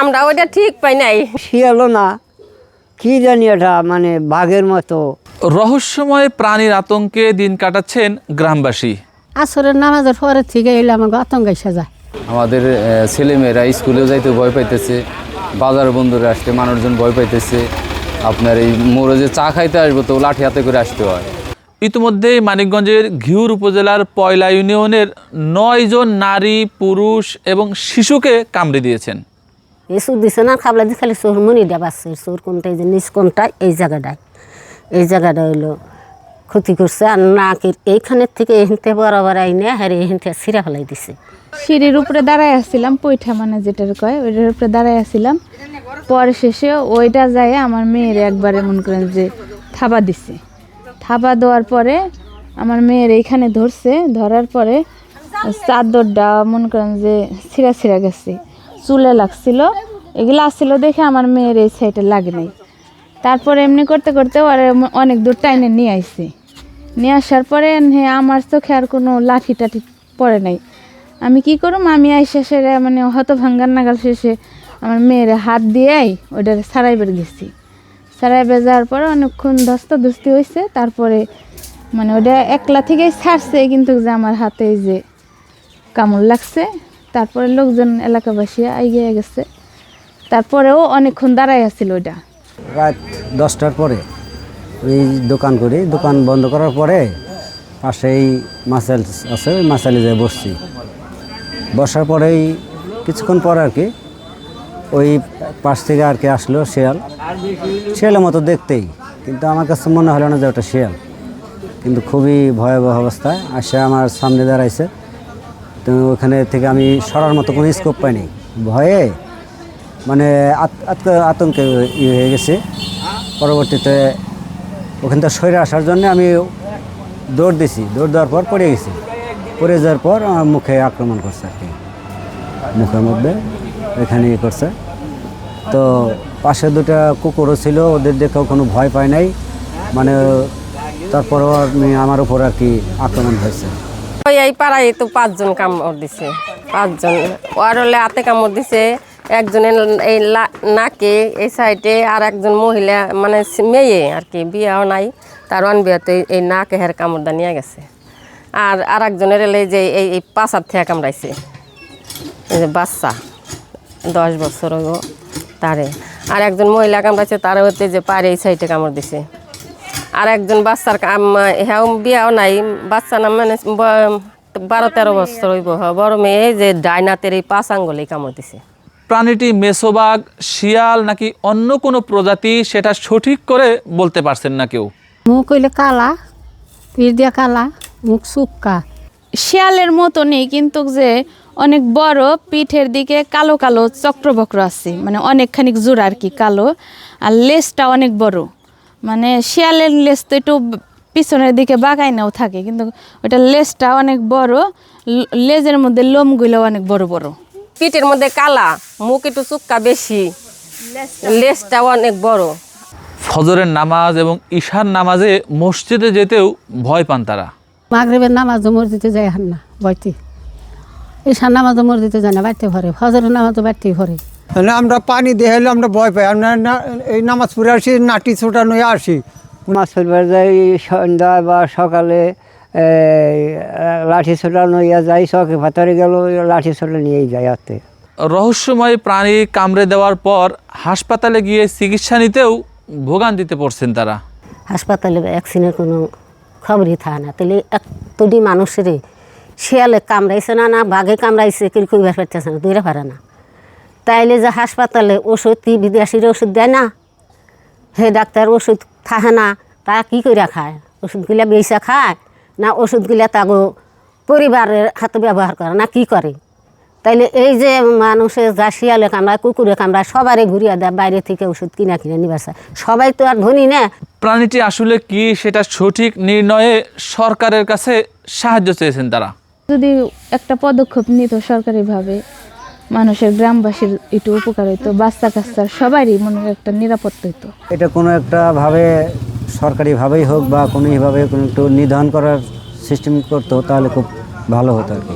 আমরা ওইটা ঠিক পাই নাই। শিয়ালো না কি জানি এটা মানে বাঘের মতো। রহস্যময় প্রাণীর আতঙ্কে দিন কাটাচ্ছেন গ্রামবাসী। আসরের নামাজের পরে থেকে এলে আমাকে আতঙ্ক এসে যায়। আমাদের ছেলেমেয়েরা স্কুলে যাইতে ভয় পাইতেছে বাজার বন্ধুরা আসতে মানুষজন ভয় পাইতেছে। আপনার এই মোড়ে যে চা খাইতে আসব তো লাঠি হাতে করে আসতে হয়। ইতিমধ্যেই মানিকগঞ্জের ঘিউর উপজেলার পয়লা ইউনিয়নের নয় জন নারী পুরুষ এবং শিশুকে কামড়ে দিয়েছেন। এই সুর দিছে না, খাবলা দিয়ে খালি সোর মনি দেওয়া পাচ্ছে সোর কোনটা এই যে নিচ কোনটা? এই জায়গাটায়। এই জায়গাটা হইল ক্ষতি করছে। আর নাকের এইখানের থেকে এখানতে বরাবর আইনে হারে এখানতে ছিঁড়া ফেলাই দিছে। সিঁড়ির উপরে দাঁড়ায় আসছিলাম, পৈঠা মানে যেটার কয়, ওইটার উপরে দাঁড়ায় আসছিলাম। পরে শেষে ওইটা যায় আমার মেয়ের একবারে মনে করেন যে থাবা দিছে। থাবা দেওয়ার পরে আমার মেয়ের এইখানে ধরছে, ধরার পরে চাদরটা মনে করেন যে ছিঁড়া ছিঁড়া গেছে। চুলে লাগছিল। এগুলো আসছিল দেখে আমার মেয়ের এই সাইডে লাগে নাই। তারপরে এমনি করতে করতে ওরা অনেক দূর টাইনে নিয়ে আইছে। নিয়ে আসার পরে হ্যাঁ আমার চোখে আর কোনো লাঠি টাঠি পড়ে নাই। আমি কি করুম? আমি আইসা সেরে মানে হত ভাঙ্গার নাগাল শেষে আমার মেয়ের হাত দিয়েই ওইটা সারাইবার গেছি। সারাইবার যাওয়ার পরে অনেকক্ষণ ধস্তাধস্তি হয়েছে তারপরে মানে ওটা একলা থেকেই ছাড়ছে, কিন্তু যে আমার হাতে যে কামড় লাগছে তারপরে লোকজন এলাকাবাসী এগিয়ে গেছে। তারপরেও অনেকক্ষণ দাঁড়াই আছিল ওইটা। রাত দশটার পরে ওই দোকান করি। দোকান বন্ধ করার পরে পাশেই মাসাল আছে, ওই মাসালে যেয়ে বসছি। বসার পরেই কিছুক্ষণ পর আর কি ওই পাশ থেকে আর কি আসলো শিয়াল। শিয়ালের মতো দেখতেই, কিন্তু আমার কাছে মনে হলো না যে ওটা শিয়াল। কিন্তু খুবই ভয়াবহ অবস্থা। আসে আমার সামনে দাঁড়াইছে। তো ওখানে থেকে আমি সরার মতো কোনো স্কোপ পাইনি। ভয়ে মানে আত- আত- আতঙ্কে ইয়ে হয়ে গেছে। পরবর্তীতে ওখান থেকে সরে আসার জন্য আমি দৌড় দিছি। দৌড় দেওয়ার পর পড়ে গেছি। পড়ে যাওয়ার পর আমার মুখে আক্রমণ করছে আর কি। মুখের মধ্যে এখানে ইয়ে করছে। তো পাশে দুটো কুকুরও ছিল, ওদের দেখেও কোনো ভয় পায় নাই। মানে তারপরও আমি আমার উপর আর কি আক্রমণ হয়েছে। ওই এই পাড়ায় তো পাঁচজন কামড় দিছে। পাঁচজন। ওর হলে হাতে কামড় দিছে। একজনের এই নাকে, এই সাইডে আর একজন মহিলা মানে মেয়ে আর কি, বিয়াও নাই। তার অন বিয়াতে এই নাকে হের কামড়টা নিয়ে গেছে। আর আর একজনের এলে যে এই এই পাশার থেকে কামড়াইছে। এই যে বাচ্চা, দশ বছর তারে। আর একজন মহিলা কামড়াইছে তার হতে যে পারে এই সাইডে কামড় দিছে। আর একজন বাচ্চার কাম হ্যাঁ বিয়াও নাই। বাচ্চা না মানে বারো তেরো বছর হইব বড় মেয়ে যে ডাইনাতের এই পাঁচ আঙ্গুলে কামড় দিছে। প্রাণীটি মেসোবাগ শিয়াল নাকি অন্য কোনো প্রজাতি সেটা সঠিক করে বলতে পারছেন না কেউ? মুখ হইলে কালা পিঠ দিয়া কালা মুখ শুক্কা। শিয়ালের মতনই কিন্তু যে অনেক বড় পিঠের দিকে কালো কালো চক্রবক্র আছে। মানে অনেকখানি জোড়া আর কি কালো। আর লেজটা অনেক বড়। মানে শিয়ালের লেস তো একটু পিছনের দিকে বাগাইনাও থাকে কিন্তু ওটা লেজটা অনেক বড় লেজের মধ্যে লোমগুলো অনেক বড় বড়। পিঠের মধ্যে কালা মুখ একটু চুক্কা বেশি লেজটাও অনেক বড়। ফজরের নামাজ এবং ঈশার নামাজে মসজিদে যেতেও ভয় পান তারা। মাগরেবের নামাজ মসজিদে যায় হান না বইতে। ঈশান নামাজ মসজিদে যায় না বাড়তে ভরে। ফজরের নামাজও বাড়তেই ভরে। না আমরা পানি দিয়ে হলে আমরা ভয় পাই। আমরা না- এই নামাজ পড়ে আসি নাটি ছোটা ছোটানো আসি। মাছ ফেলবার যাই সন্ধ্যা বা সকালে লাঠি ছোটা নইয়া যাই চকে ভাতারে গেল লাঠি ছোটা নিয়েই যায় হাতে। রহস্যময় প্রাণী কামড়ে দেওয়ার পর হাসপাতালে গিয়ে চিকিৎসা নিতেও ভোগান্তিতে পড়ছেন তারা। হাসপাতালে ভ্যাকসিনের কোনো খবরই থাকে না। তাহলে এতটি মানুষের শিয়ালে কামড়াইছে না না বাঘে কামড়াইছে কেউ বের না দূরে পারে না। তাইলে যে হাসপাতালে ওষুধ কি বিদেশির ওষুধ দেয় না? হে ডাক্তার ওষুধ থাকে না তা কী করে খায়? ওষুধগুলা বেসা খায় না ওষুধগুলা তাগো পরিবারের হাতে ব্যবহার করে না কি করে? তাইলে এই যে মানুষের যা শিয়ালে কামড়ায় কুকুরে কামড়ায় সবারই ঘুরিয়ে দেয় বাইরে থেকে ওষুধ কিনা কিনে নিবার চায়। সবাই তো আর ধনী না? প্রাণীটি আসলে কি সেটা সঠিক নির্ণয়ে সরকারের কাছে সাহায্য চেয়েছেন তারা? যদি একটা পদক্ষেপ নিত সরকারিভাবে মানুষের গ্রামবাসীর একটু উপকার হইতো বাচ্চা কাচ্চার সবারই মনে একটা নিরাপত্তা হইতো। এটা কোনো একটা ভাবে সরকারিভাবেই হোক বা কোনোভাবে কোনো একটু নিধন করার সিস্টেম করতো, তাহলে খুব ভালো হতো আর কি।